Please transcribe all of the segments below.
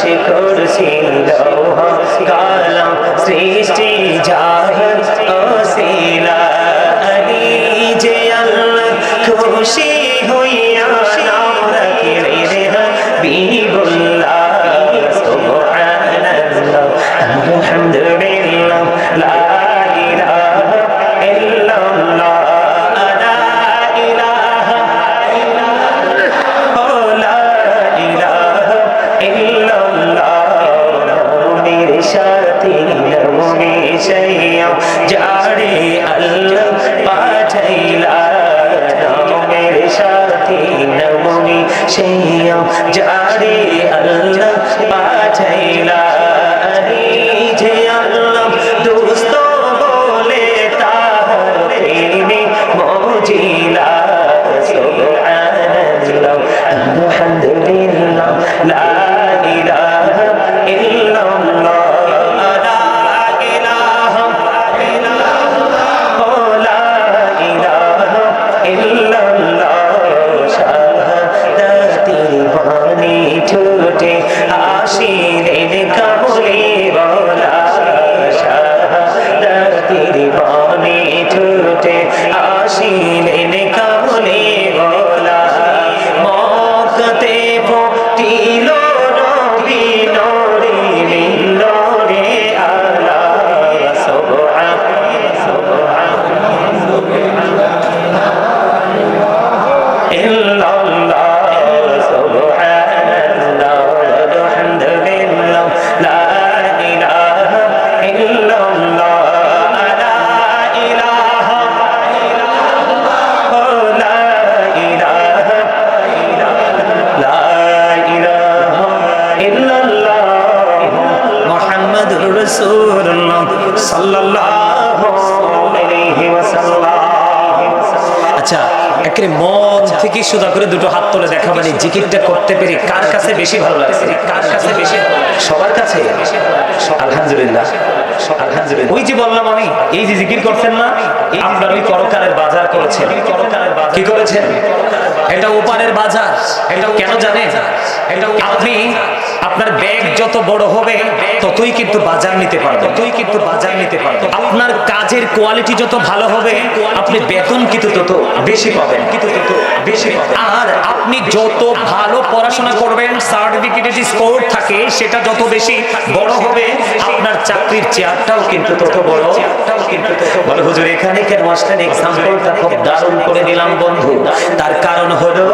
আরশে কুরসি লৌহ কলম সৃষ্টি জাহান ওসিলা আলী যে আল্লাহ খুশি সাথে সেই যারে আল্লাহ পাঠাইলা। রাসূলুল্লাহ আচ্ছা একেবারে মন থেকে সুদা করে দুটো হাত তুলে দেখা মানে জিকিরটা করতে পেরে কার কাছে বেশি ভালো লাগছে? কার কাছে বেশি সবার কাছে? আলহামদুলিল্লাহ। ওই যে বললাম আমি, এই যে জিকির করছেন না, আপনার ওই করকালের বাজার করেছেন। কি করেছেন? এটা ওপারের বাজার। এটা কেন জানেন? এটা আপনি আপনার ব্যাগ যত বড় হবে ততই কিন্তু বাজার নিতে পারবেন। ততই কিন্তু বাজার নিতে পারবেন। আপনার কাজের কোয়ালিটি যত ভালো হবে আপনি বেতন কিন্তু তত বেশি পাবেন। কিন্তু তত বেশি পাবেন। আর আপনি যত ভালো পড়াশোনা করবেন সার্টিফিকেটের স্কোর থাকে সেটা যত বেশি বড় হবে আপনার চাকরির চেয়ারটাও কিন্তু তত বড়। চেয়ারটাও কিন্তু তত বড় হুজুর এখানে কেন আসলেন? এক্সাম্পলটা খুব দারুণ করে দিলাম বন্ধু। তার কারণ হলো।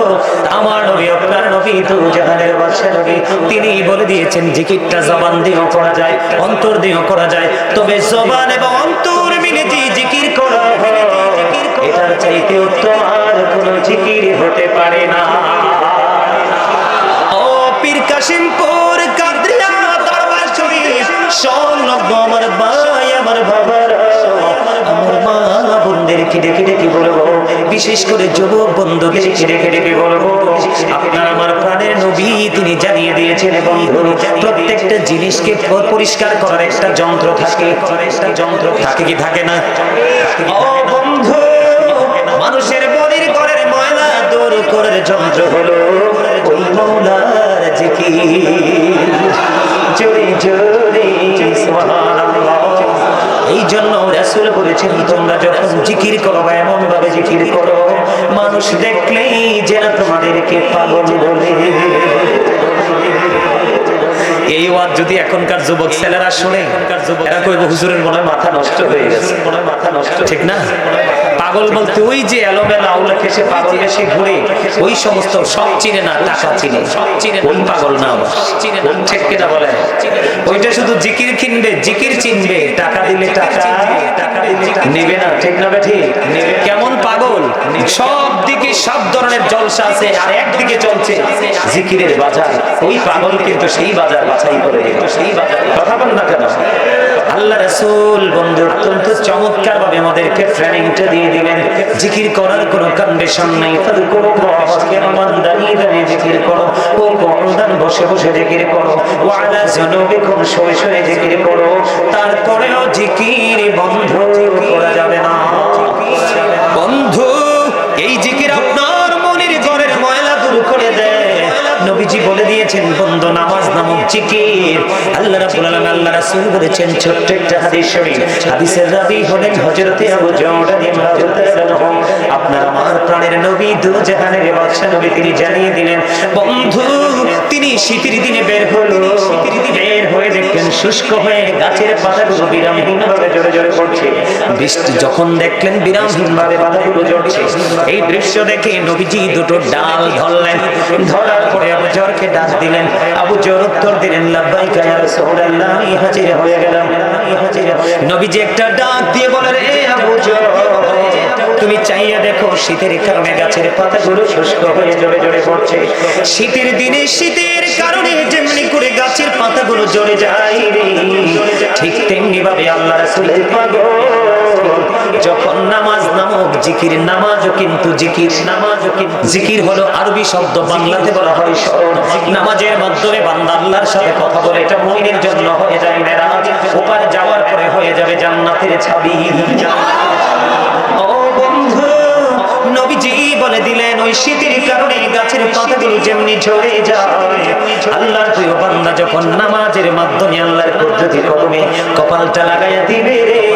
আমার নবী, আপনার নবী দু জাহানের নবী। তিনি বলে দিয়েছেন, জিকিরটা জবান দিয়েও করা যায়, অন্তর দিয়েও করা যায়। তবে জবান এবং অন্তর মিলে যে জিকির করা এটার চাইতে উত্তম আর কোনো জিকির হতে পারে না। ও পীর কাশিমপুর কাদরিয়া, দরবার শরীফ সংলগ্ন আমার ভাই, আমার বাবারা। আমার বন্ধুদেরকে ডেকে ডেকে বলব, বিশেষ করে যুবক বন্ধুদেরকে ডেকে ডেকে বলব, আপনার আমার প্রাণের নবী, তিনি জানিয়ে দিয়েছেন বন্ধু, প্রত্যেকটা জিনিসকে পরিষ্কার করার একটা যন্ত্র থাকে, একটা যন্ত্র থাকে কি থাকে না? বন্ধু, মানুষের বলির ঘরের ময়লা দূর করার যন্ত্র হলো মৌলার জিকির। জোরে জোরে সোহা এই জন্য রাসুল বলেছেন, তোমরা যখন জিকির করবা এমন ভাবে জিকির করো, মানুষ দেখলেই যেন তোমাদেরকে পাগল বলে। এই ওয়াজ যদি এখনকার যুবক ছেলেরা শুনে, এরা কইব, হুজুরের মনে মাথা নষ্ট হয়ে গেছে। মনে মাথা নষ্ট ঠিক না? পাগল বলতে ওই যে এলোমেলা আউলা কেসে পাগল এসে ঘুরে, ওই সমস্ত সব চিনে না, টাকা চিনে। সব চিনে ওই পাগল না চিনে না ঠিক কিনা বলে? ওইটা শুধু জিকির কিনবে, জিকির চিনবে, টাকা দিলে টাকা টাকা নেবে না ঠিক না ঠিক? কেমন পাগল? সব দিকে সব ধরনের জলসা আছে আর একদিকে চলছে জিকিরের বাজার। ওই পাগল কিন্তু সেই বাজার বাছাই করে। সেই বাজার কথা বল না কেন? আল্লাহ রাসূল বন্ধু অত্যন্ত চমৎকার ভাবে আমাদেরকে ট্রেনিংটা দিয়ে দিলেন। জিকির করার কোনো কন্ডিশন নেই। তাহলে কোনো কেন দাঁড়িয়ে দাঁড়িয়ে জিকির করো। ও করদান বসে বসে জিকির করো। ওয়ালা জনবিকুম শুয়ে শুয়ে জিকির করো। তারপরেও জিকির বন্ধ করা যাবে না। নবীজি বলে দিয়েছেন, বন্ধ, নামাজ নামক জিকির আল্লাহ রাব্বুল আলামিন, আল্লাহ রাসূল বলেছেন, ছোট্ট একটা হাদিস শরীফ। হাদিসের রাবী হলেন হযরতে আবু জওরান রাদিয়াল্লাহু আপনার আমার প্রাণের নবী দু জাহানের বাদশা নবী তিনি জানিয়ে দিলেন, বন্ধু, তিনি শীতের দিনে বের হলো। শীতের দিনে বের হয়ে দেখলেন, শুষ্ক হয়ে গাছের পাতাগুলো বিরামহীন ভাবে জোরে জোরে পড়ছে বৃষ্টি যখন দেখলেন বিরামহীন ভাবে পাতাগুলো জ্বলছে এই দৃশ্য দেখে নবীজি দুটো ডাল ধরলেন। ধরার পরে আবু জরকে ডাক দিলেন। আবু জর উত্তর দিলেন, লাব্বাইকা ইয়া রাসূলুল্লাহ। হাজির হয়ে গেলাম। নবীজি একটা ডাক দিয়ে বলেন এ আবু জর, তুমি চাইয়া দেখো, শীতের কারণে গাছের পাতাগুলো শুষ্ক হয়ে জোরে জোরে পড়ছে। শীতের দিনে শীতের কারণে যেমনি করে গাছের পাতাগুলো জ্বলে যায় ঠিক তেমনি ভাবে আল্লাহ রাসূলের পাগল যখন নামাজ নামক জিকির, নামাজও কিন্তু জিকির, নামাজও জিকির হলো আরবি শব্দ, বাংলাতে বলা হয় নামাজের মাধ্যমে বান্দা সাথে কথা বলে, এটা মুমিনের জন্য হয়ে যায় মেরাজ। ওপার যাওয়ার পরে হয়ে যাবে জান্নাতের ছাবি। নবীজি যখন নামাজের মাধ্যমে আল্লাহর পদ্ধতি কপালটা লাগাইয়া দিবে রে।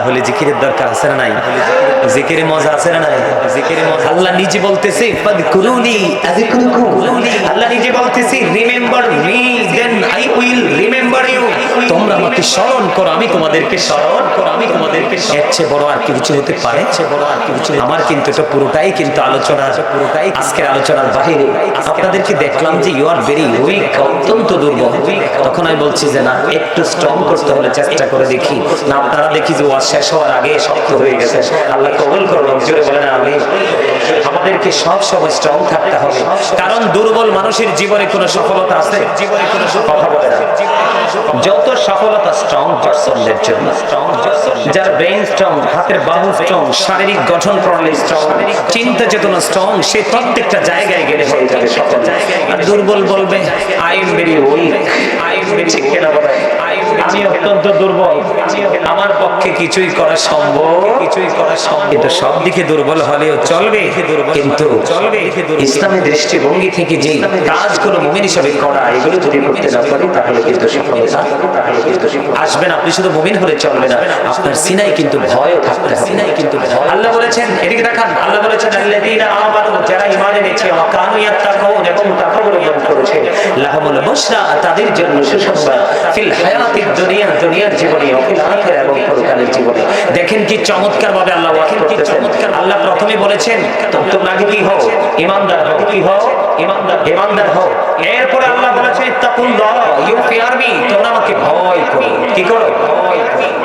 তাহলে জিকিরের দরকার আছে না নাই? জিকিরের মজা আছে না নাই? জিকিরের মজা আল্লাহ নিজে বলতেছে ফাদকুরুনি আযকুরুকুম। আল্লাহ নিজে বলতেছে, remember me, then I will remember you. তোমরা আমাকে স্মরণ করো, আমি তোমাদেরকে স্মরণ করো, আমি তোমাদেরকে এর চেয়ে বড় আর কি কিছু হতে পারে? এর চেয়ে বড় আর কি কিছু আমার কিন্তু এটা পুরোটাই কিন্তু আলোচনা পুরোটাই আজকের আলোচনার বাহিরে। আপনাদেরকে দেখলাম যে ইউ আর ভেরি উইক অত্যন্ত দুর্বল। তখন আমি বলছি যে না, একটু স্ট্রং করতে হলে চেষ্টা করে দেখি। না, আপনারা দেখি যে ওয়াজ শেষ হওয়ার আগে শক্ত হয়ে গেছে। আল্লাহ কবুল করল জোরে বলেন আমি আমাদেরকে সব সময় স্ট্রং থাকতে হবে। কারণ দুর্বল মানুষের জীবনে কোনো সফলতা আছে? জীবনে কোনো কথা বলে না। যত সফলতা স্ট্রং পার্সনদের জন্য। স্ট্রং যার ব্রেন স্ট্রং হাতের বাহু স্ট্রং শারীরিক গঠন প্রণালী স্ট্রং চিন্তা চেতনা স্ট্রং সে প্রত্যেকটা জায়গায় গেলে হয়ে যাবে সফল আর দুর্বল বলবে I am very weak I am very কেনা বলে আমি অত্যন্ত দুর্বল। আমার পক্ষে কিছুই করা সম্ভব কিছুই করা সম্ভব। কিন্তু সব দিকে দুর্বল হলেও চলবে কিন্তু চলবে। ইসলামের দৃষ্টিভঙ্গি থেকে যে কাজগুলো মুমিন হিসাবে করা এগুলো যদি করতে না পারি তাহলে কিন্তু সফলতা। আসবেন আপনি শুধু মুমিন হলে চলবে না আপনার সিনাই কিন্তু ভয়ও থাকতে হবে। সিনাই কিন্তু আল্লাহ বলেছেন এদিকে দেখান আল্লাহ বলেছেন আল্লাযীনা আমানু যারা ঈমান এনেছে ওয়া কানু ইয়াত্তাকুন এবং তাকওয়া অবলম্বন করেছে। লাহুমুল বুশরা তাদের জন্য সুসংবাদ। ফিল হায়াতিদ দুনিয়া দুনিয়ার জীবনে ও ফিল এবং পরকালের জীবনে। দেখেন কি চমৎকার ভাবে আল্লাহ ওয়াজ করতেছেন। আল্লাহ প্রথমে বলেছেন তো- তোমরা আগে কি হও ইমানদার হও। কি হও ইমানদার ইমানদার হও। এরপরে আল্লাহ বলেছেন ইত্তাকুল্লাহ ইউ ফিয়ার মি তোমরা আমাকে ভয় করো। কি করো।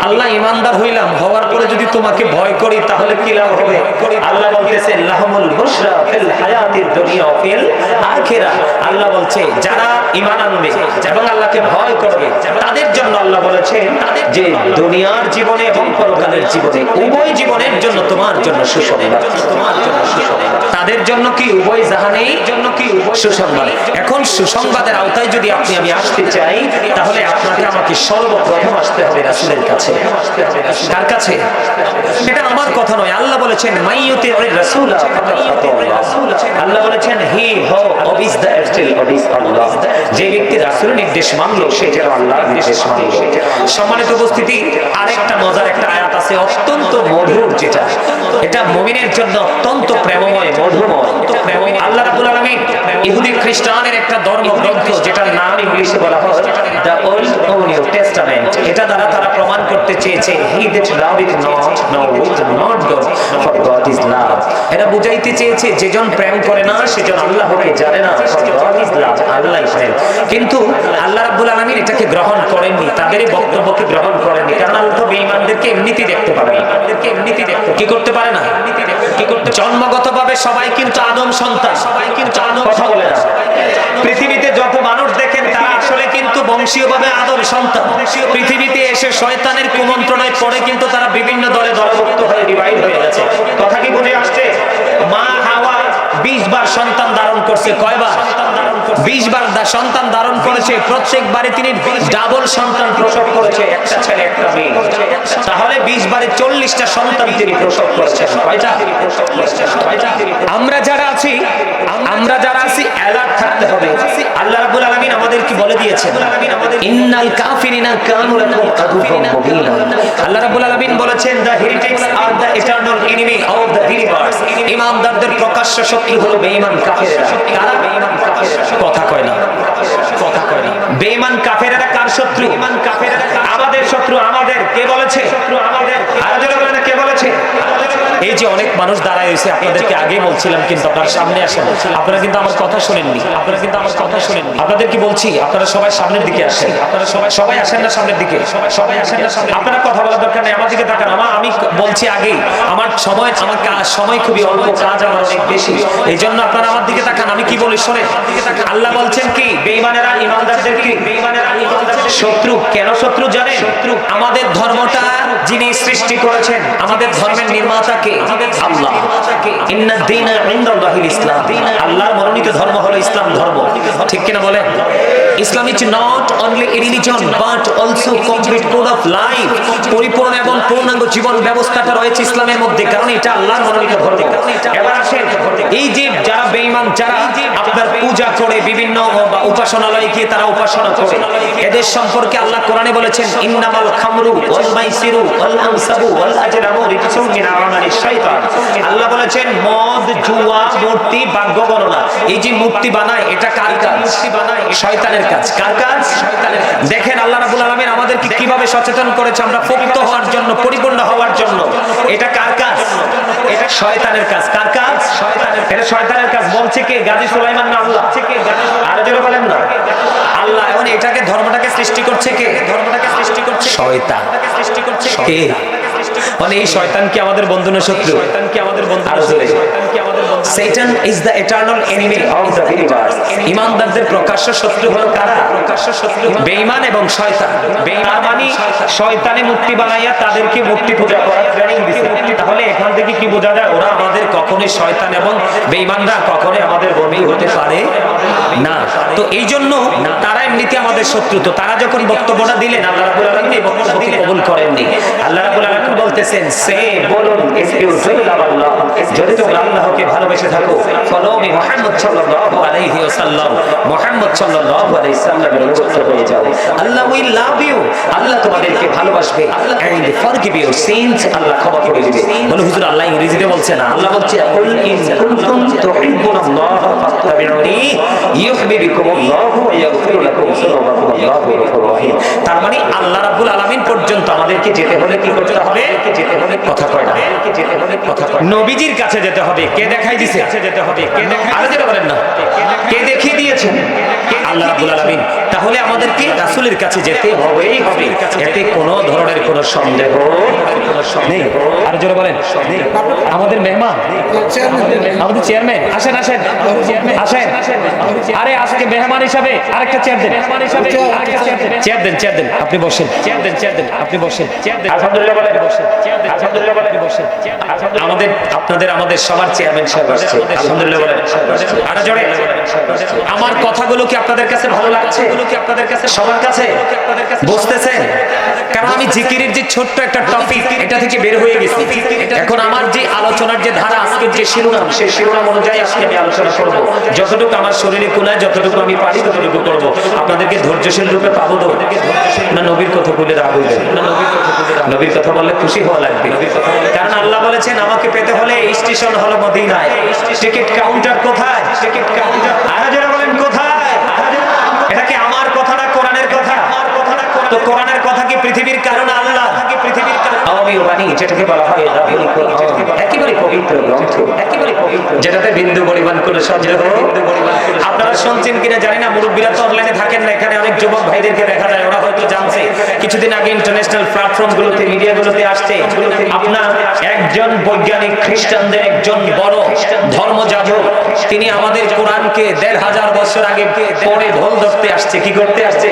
আল্লাহ ইমানদার হইলাম, হওয়ার পরে যদি তোমাকে ভয় করি, তাহলে কি লাভ হবে? আল্লাহ বলতেছে, লাহমুল বুশরা ফিল হায়াতিদ দুনিয়া ফিল আখিরা। আল্লাহ বলছে, যারা ঈমান আনবে এবং আল্লাহকে ভয় করবে, তাদের জন্য আল্লাহ বলেছেন যে দুনিয়ার জীবনে এবং পরকালের জীবনে, উভয় জীবনের জন্য তোমার জন্য সুসংবাদ। তাদের জন্য কি উভয় জাহানেই জন্য কি সুসংবাদ? এখন সুসংবাদের আওতায় যদি আপনি, আমি আসতে চাই, তাহলে আপনাকে আমাকে সর্বপ্রথম আসতে হবে রাসূলের কাছে। কার কাছে? এটা আমার কথা নয়। আল্লাহ বলেছেন মাইয়ুতি রাসূল আল্লাহ বলেছেন, হি হো অবিস দ্য স্টিল অবিস আল্লাহ। যে ব্যক্তি রাসূলের নির্দেশ মানলো, সে যেন আল্লাহর নির্দেশ মানলো। সম্মানিত উপস্থিতি, আরেকটা মজার একটা আয়াত আছে, অত্যন্ত মধুর যেটা। এটা মুমিনের জন্য অত্যন্ত প্রেমময়, মধুরময়। আল্লাহ রাব্বুল আলামিন ইহুদি খ্রিস্টানের একটা ধর্মগ্রন্থ, যেটার নাম ইংলিশে বলা হয় দ্য ওল্ড নিউ টেস্টামেন্ট। এটা দ্বারা তারা করতে চেয়েছে he that love it not no will not God for God is love এটা বুঝাইতে চেয়েছে যেজন প্রেম করে না সেজন আল্লাহকে জানে না ফর গড ইজ লাভ আল্লাহ প্রেম কিন্তু আল্লাহ রাব্বুল আলামিন এটাকে গ্রহণ করেননি তাদের বক্তব্যকে গ্রহণ করেননি কারণ আল্লাহ তো বেঈমানদেরকে এমনিতেই দেখতে পারে না এমনিতেই দেখতে কি করতে পারে না? কি করতে জন্মগতভাবে সবাই কিন্তু আদম সন্তান। সবাই কিন্তু আদম কথা বলে না। পৃথিবীতে যত মানুষ দেখেন তারা আসলে কিন্তু বংশীয়ভাবে আদম সন্তান। পৃথিবীতে এসে শয়তানের কুমন্ত্রণায় পড়ে কিন্তু তারা বিভিন্ন দলে দলভুক্ত হয়ে ডিভাইড হয়ে গেছে। কথা কি বুঝে আসছে? মা হাওয়া বিশ বার সন্তান ধারণ করছে। কয়বার? বিশ বার সন্তান ধারণ করেছে। তিনি ডাবল সন্তান প্রসব করেছে। একটা ছেলে, একটা মেয়ে। তাহলে বিশ বারে চল্লিশটা সন্তান তিনি প্রসব করেছেন। আমরা যারা আছি, আমরা যারা আছি অ্যালার্ট থাকতে হবে। আল্লাহ রাব্বুল আলামিন আমাদের কি বলে দিয়েছেন? ইন্নাল কাফিরিনা কানু লাকুম আদুউম মুবিনা। আল্লাহ রাব্বুল আলামিন বলেছেন the heritage R the eternal enemy of the universe ইমানদারদের প্রকাশ্য শত্রু হলো বেঈমান কাফেররা। কারা? বেঈমান কাফেররা কথা কয় না। কথা কয় না। বেঈমান কাফেররা কার শত্রু? বেঈমান কাফেররা আমাদের শত্রু আমাদের। কে বলেছে? শত্রু আমাদের আর যারা বলে না কে বলেছে এই যে অনেক মানুষ দাঁড়ায় হয়েছে আপনাদেরকে আগেই বলছিলাম কিন্তু আপনার সামনে আসেন। আপনারা কিন্তু আমার কথা শোনেননি। আপনারা কিন্তু আমার কথা শোনেননি। আপনাদের কি বলছি? আপনারা সবাই সামনের দিকে আসেন। আপনারা সবাই সবাই আসেন না সামনের দিকে? সবাই আসেন না সামনে আপনারা কথা বলার দরকার নেই, আমার দিকে তাকান। আমার আমি বলছি আগেই, আমার সময়, আমার কাজ সময় খুবই অল্প, কাজ আমার অনেক বেশি। এই জন্য আপনারা আমার দিকে তাকান, আমি কি বলি? শোনেন, আল্লাহ বলছেন কি? বেঈমানেরা, ইমানদারদের কি? বেঈমানেরা, ইমানদারদের শত্রু। কেন শত্রু জানেন? শত্রু আমাদের ধর্মটা যিনি সৃষ্টি করেছেন, আমাদের ধর্মের নির্মাতা কে আল্লাহ। ইন্না দীনা ইনদাল্লাহিল ইসলাম। আল্লাহর মনোনীত ধর্ম হলো ইসলাম ধর্ম। ঠিক কিনা বলেন Islam is not only a religion but also complete code of life পরিপূর্ণ এবং পূর্ণাঙ্গ জীবন ব্যবস্থাটা রয়েছে ইসলামের মধ্যে কারণ এটা আল্লাহর মনোনীত ধর্ম। এবার আসেন এই যে যারা বেঈমান যারা আপনার পূজা করে বিভিন্ন উপাসনালয়ে গিয়ে তারা উপাসনা করে এদের সম্পর্কে আল্লাহ কোরআনে বলেছেন ইন্নামাল খামরু ওয়াল মাইসিরু ওয়াল আনসাবু ওয়াল আজরামু রিজসুম মিন আমালিশ শাইতান আল্লাহ বলেছেন মদ জুয়া মূর্তি ভাগ্য গণনা। এই যে মূর্তি বানায় এটা কার কাজ? বানায় শয়তানের কাজ। কার কাজ? শয়তানের কাজ। দেখেন আল্লাহ রাব্বুল আলামিন আমাদেরকে কীভাবে সচেতন করেছে আমরা পোক্ত হওয়ার জন্য পরিপূর্ণ হওয়ার জন্য। এটা কার কাজ? এটা শয়তানের কাজ। কার কাজ? শয়তানের এটা শয়তানের কাজ। বলছে কে? গাজী সুলাইমান না আল্লাহ? আর জোরে বলেন না। আল্লাহ এখন এটাকে ধর্মটাকে সৃষ্টি করছে কে? ধর্মটাকে সৃষ্টি করছে শয়তান। সৃষ্টি করছে কে? মানে এই শয়তান কি আমাদের বন্ধু না শত্রু? শয়তান কি আমাদের বন্ধু Satan is the eternal enemy of the universe. ইমানদারদের প্রকাশ্য শত্রু হলো কারা? প্রকাশ্য শত্রু বেঈমান এবং শয়তান। বেঈমান মানে শয়তানে? মূর্তি বানাইয়া তাদেরকে মূর্তি পূজা করার ট্রেনিং দিছে। তাহলে এখান থেকে কি বোঝা যায়? ওরা আমাদের কখনোই শয়তান এবং বেঈমানরা কখনোই আমাদের বন্ধু হতে পারে না। তো এই জন্য তারা এমনিতে আমাদের শত্রু। তো তারা যখন বক্তব্যটা দিলেন আল্লাহ রাব্বুল আলামিন এই বক্তব্যকে কবুল করেননি। আল্লাহ রাব্বুল আলামিন বলতেছেন সে বলুন যদি তোমরা আল্লাহকে ভালোবেসে থাকো। ফলো মি মুহাম্মদ সাল্লাল্লাহু আলাইহি ওয়াসাল্লাম মুহাম্মদ সাল্লাল্লাহু আলাইহি সাল্লামের অনুগত হয়ে যাও। আল্লাহ উইল লাভ ইউ আল্লাহ তোমাদেরকে ভালোবাসবে। এন্ড ফরগিভ ইউর সিনস আল্লাহ ক্ষমা করে দিবে। বলে হুজুর আল্লাহ ইংরেজিতে বলছে না। আল্লাহ বলছে কুল ইন কুনতুম তুহিব্বুনাল্লাহ ফাত্তাবিউনি ইউহিব্বুকুমুল্লাহু ওয়া ইয়াগফির লাকুম যুনুবাকুম আল্লাহু গফুরুর রহিম। তার মানে আল্লাহ রাব্বুল আলামিন পর্যন্ত আমাদেরকে যেতে হলে কি করতে হবে? যেতে হলে কথা কয় না। কথা কয় নবীজির কাছে যেতে হবে। কে দেখাই দিছে। কে আরও যেতে বলেন না। কে দেখিয়ে? দিয়েছেন? আল্লাহ রাব্বুল আলামিন তাহলে আমাদেরকে রাসূলের কাছে যেতে হবেই হবে। এতে কোনো ধরনের কোনো সন্দেহ নেই। আর জোরে বলেন। আমাদের মেহমান। আমাদের চেয়ারম্যান। আসেন আসেন। আসেন। আরে আজকে মেহমান হিসাবে আরেকটা চেয়ার দেন। চেয়ার দেন। চেয়ার দেন। আপনি বসেন। চেয়ার দেন চেয়ার দেন। আপনি বসেন। আলহামদুলিল্লাহ বলেন। বসেন। আলহামদুলিল্লাহ বলেন। বসেন। আমাদের আপনাদের আমাদের সবার চেয়ারম্যান সাহেব আমার কথাগুলো কি আপনাদের কাছে ভালো লাগছে? সবার কাছে? বুঝতেছেন? কারণ আমি জিকিরের যে ছোট্ট একটা টপিক এটা থেকে বের হয়ে গেছি। এখন আমার যে আলোচনার যে ধারা, আজকের যে শিরোনাম, সেই শিরোনাম অনুযায়ী আজকে আমি আলোচনা করব। যতটুকু আমার শরীরে কুলায়, যতটুকু আমি পারি, ততটুকু করব। আপনাদেরকে ধৈর্যশীল রূপে পাবো তো? না, নবীর কথা বলে রাগ হইবে নবীর কথা বললে খুশি হওয়া লাগবে। কারণ আল্লাহ বলেছেন, আমাকে পেতে হলে স্টেশন হলো মদিনায়। টিকিট কাউন্টার কোথায়? টিকিট কাউন্টার আরও যারা বলেন কোথায় এটা কি আমার কথা না কোরআনের কথা তো কোরআনের কথা কি পৃথিবীর কারণ আল্লাহ কি পৃথিবীর কারণ? আওয়ামী বাণী যেটাকে বলা হয় একেবারে পবিত্র গ্রন্থ। একেবারে পবিত্র। যেটাতে বিন্দু পরিমাণ করে সন্দেহ আপনারা শুনছেন কিনা জানি না মুরব্বীরা তো অনলাইনে থাকেন না। এখানে অনেক যুবক ভাইদেরকে দেখা যায় ওরা হয়তো জানছে। কিছুদিন আগে ইন্টারন্যাশনাল প্ল্যাটফর্ম গুলোতে মিডিয়া গুলোতে আসছে। আপনার একজন বৈজ্ঞানিক খ্রিস্টানদের একজন বড় ধর্ম যাজক তিনি আমাদের কোরআনকে দেড় হাজার বছর আগে পরে ভোল ধরতে আসছে। কি করতে আসছে?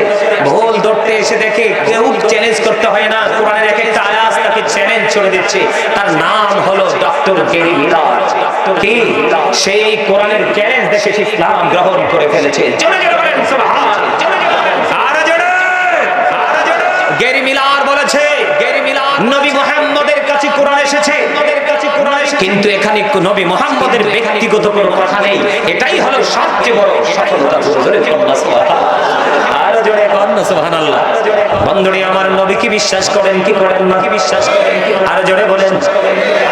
ভোল ধরতে এসে দেখে কেউ চ্যালেঞ্জ করতে হয় না। কোরআনের এক একটা আয়াত তাকে চ্যালেঞ্জ ছড়ে দিচ্ছে। তার নাম হলো ডক্টর গেরি কি সেই কোরআনের চ্যালেঞ্জ দেখে ইসলাম গ্রহণ করে ফেলেছে। গেরি মিলার বলেছে গেরি নবী মুহাম্মদের কাছে কোরআন এসেছে। কিন্তু এখানে নবী মুহাম্মদের ব্যক্তিগত কোনো কথা নেই। এটাই হলো সবচেয়ে বড় সফলতা আরও জোরে কন্যা সুবহানাল্লাহ। বন্ধুরি আমার নবী কি বিশ্বাস করেন কি করেন না? কি বিশ্বাস করেন আরও জোরে বলেন।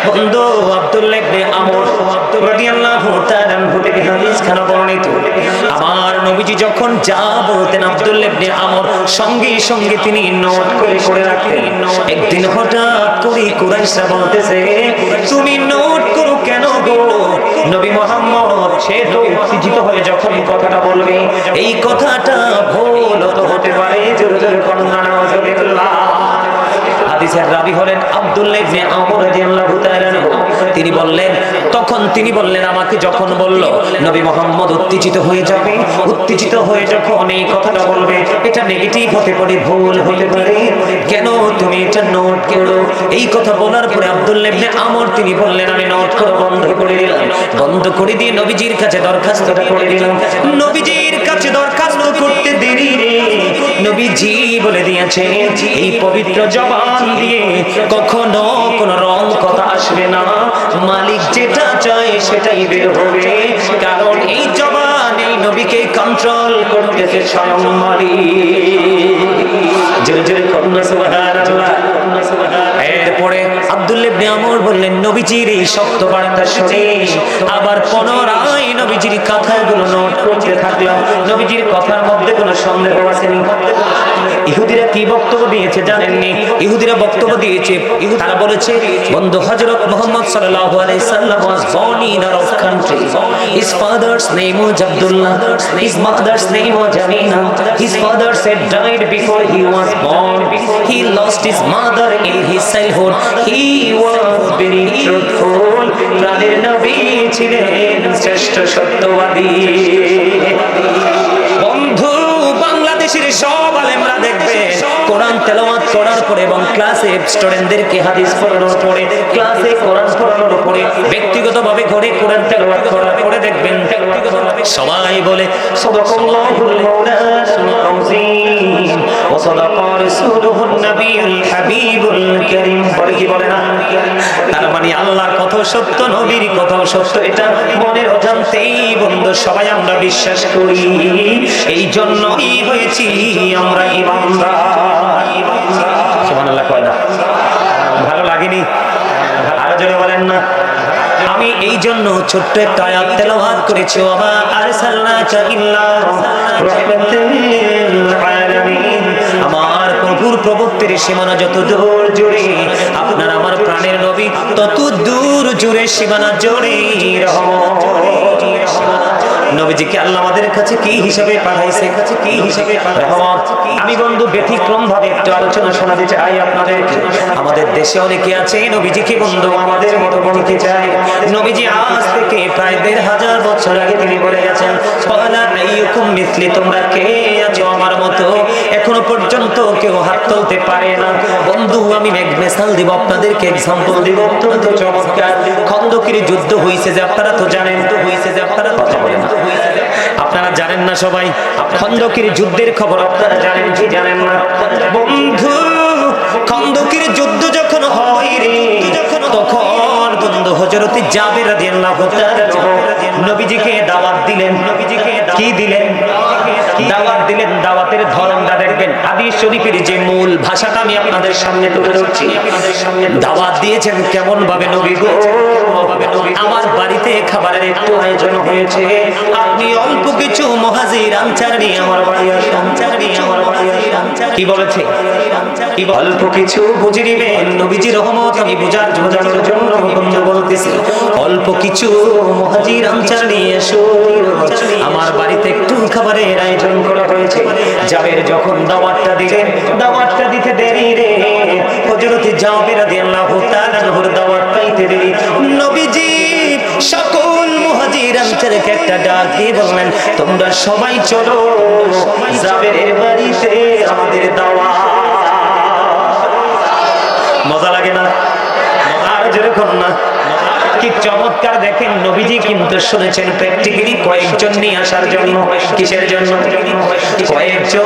বন্ধু আব্দুল্লাহ ইবনে আমর রাদিয়াল্লাহু তাআলা আনহু থেকে হাদিস খানা বর্ণিত। নবীজি যখন যা বলতেন আব্দুল্লাহ ইবনে আমর, সঙ্গে সঙ্গে তিনি নোট করে করে রাখতেন একদিন হঠাৎ করে কুরাইশরা বলতেছে, তুমি নোট করো কেন গো? নবী মোহাম্মদ সে তো উত্তেজিত হয়ে যখন কথাটা বলবে, এই কথাটা ভুল হতে পারে, জোরে জোরে কন্যা হাদিসের রাবি হলেন আব্দুল্লাহ তিনি বললেন, তখন তিনি বললেন, আমাকে যখন বলল, নবী মোহাম্মদ উত্তেজিত হয়ে যাবে, উত্তেজিত হয়ে যখন এই কথাটা বলবে, এটা নেগেটিভ হতে পারে, ভুল হতে পারে। কেন তুমি এটা নোট করো এই কথা বলার পরে আব্দুল্লাহ আমর তিনি বললেন, আমি নোট করা বন্ধ করে দিলাম। বন্ধ করে দিয়ে নবীজির কাছে দরখাস্তটা করে দিলাম। নবীজির কাছে দরখাস্ত করতে দেরি রে। নবীজি বলে দিয়েছে, এই পবিত্র জবান দিয়ে কখনো কোন রং কথা আসবে না। মালিক যেটা চায় সেটাই বের হবে, কারণ এই জবান এই নবীকে কন্ট্রোল করতেছে স্বয়ং মালিক। জোরে জোরে কন্যা সুবহানাল্লাহ। এরপরে আব্দুল্লাহ ইবনে আমর বললেন, নবীজির এই শক্ত বার্তা শুনে আবার পুনরায় নবীজির কথাগুলো নোট করতে থাকলাম। নবীজির কথার মধ্যে কোনো সন্দেহ আসেনি। ইহুদিরা কি বক্তব্য দিয়েছে জানেননি? ইহুদিরা বক্তব্য দিয়েছে তারা বলেছে, বন্ধু, হযরত মুহাম্মদ সাল্লাল্লাহু আলাইহি সাল্লাম was born in Arab country. His father's name was Abdullah. His mother's name was Amina. His father said, died before he was born. He lost his mother in his he was very truthful প্রাণের নবী ছিলেন শ্রেষ্ঠ সত্যবাদী বন্ধু বাংলাদেশের সব আলেমরা দেখবে। কোরআন তেলাওয়াত করার পরে এবং ক্লাসে স্টুডেন্টদেরকে হাদিস পড়ানোর পরে, ক্লাসে কোরআন পড়ানোর পরে, ব্যক্তিগতভাবে ঘরে কোরআন তেলাওয়াত করার পরে দেখবেন, সবাই বলে সাদাকাল্লাহুল মাওলানাল আযীম রাসূলুহুন হাবিবুল কারীম। কি বলে না? তার মানে কথা সত্য, নবীর কথাও সত্য, এটা মনের অজান্তেই বন্ধু। সবাই আমরা বিশ্বাস করি। এই জন্যই হয়েছি আমরা কয় না? ভালো লাগেনি? আরও জোরে বলেন না। আমি এই জন্য ছোট্ট একটা আয়াত তেলাওয়াত করেছি ওমা আরসালনাকা ইল্লা আমার প্রভুর সীমানা যত দূর জুড়ে, আপনার আমার প্রাণের নবী তত দূর জুড়ে সীমানা নবীজিকে আল্লাহ আমাদের কাছে কি হিসাবে পাঠাইছে? কাছে কি হিসাবে আমি বন্ধু ব্যতিক্রম ভাবে একটু আলোচনা শোনাতে চাই আপনাদের। আমাদের দেশে অনেকে আছে নবীজিকে বন্ধু আমাদের মতো বলতে চাই নবীজি আজ থেকে প্রায় দেড় হাজার বছর আগে তিনি বলে গেছেন "ওয়ালা তোমরা কে আছো আমার মতো? এখনও পর্যন্ত কেউ হাত তুলতে পারে না। বন্ধু আমি মেসাল দিব আপনাদেরকে এক্সাম্পল দিব। অত্যন্ত চমৎকার। খন্দকের যুদ্ধ হয়েছে যে আপনারা তো জানেন। তো হয়েছে না সবাই? খন্দকের যুদ্ধের খবর আপনারা জানেন কি জানেন না? বন্ধু, খন্দকের যুদ্ধ যখন হয় রে যখন তখন বন্ধু হজরতে যাবে রাদিয়াল্লাহু তাআলা নবীজিকে দাওয়াত দিলেন। নবীজিকে কি দিলেন? দাওয়াত দিলেন, দাওয়াতের ধরনটা দেখবেন। হাদিস শরীফের যে মূল ভাষাটা আমি আপনাদের সামনে তুলে ধরছি। দাওয়াত দিয়েছেন কেমন ভাবে নবী গো? আমার বাড়িতে খাবারের একটু আয়োজন হয়েছে। আপনি অল্প কিছু মহাজির আনচার নিয়ে আমার বাড়ি আসেন। কি বলেছে? অল্প কিছু বুঝে নিবেন নবীজি রহমত, আমি বুঝার বোঝানোর জন্য বন্ধু বলতেছি। অল্প কিছু মহাজির আনচার নিয়ে এসো। আমার বাড়িতে একটু খাবারের আয়োজন করা হয়েছে। জাবের যখন দাওয়াতটা দিলেন, দাওয়াতটা দিতে দেরি রে। হযরত জাবের রাদিয়াল্লাহু তাআলা নহর দাওয়াত পাইতে দেরি। নবীজি, সকল মুহাজির আনসারকে একটা ডাক দিয়ে বললেন, তোমরা সবাই চলো। জাবেরের বাড়িতে আমাদের দাওয়াত আর না। কি চমৎকার দেখেন নবীজি কিন্তু শুনেছেন প্র্যাকটিক্যালি কয়েকজন নিয়ে আসার জন্য? কিসের জন্য? কয়েকজন।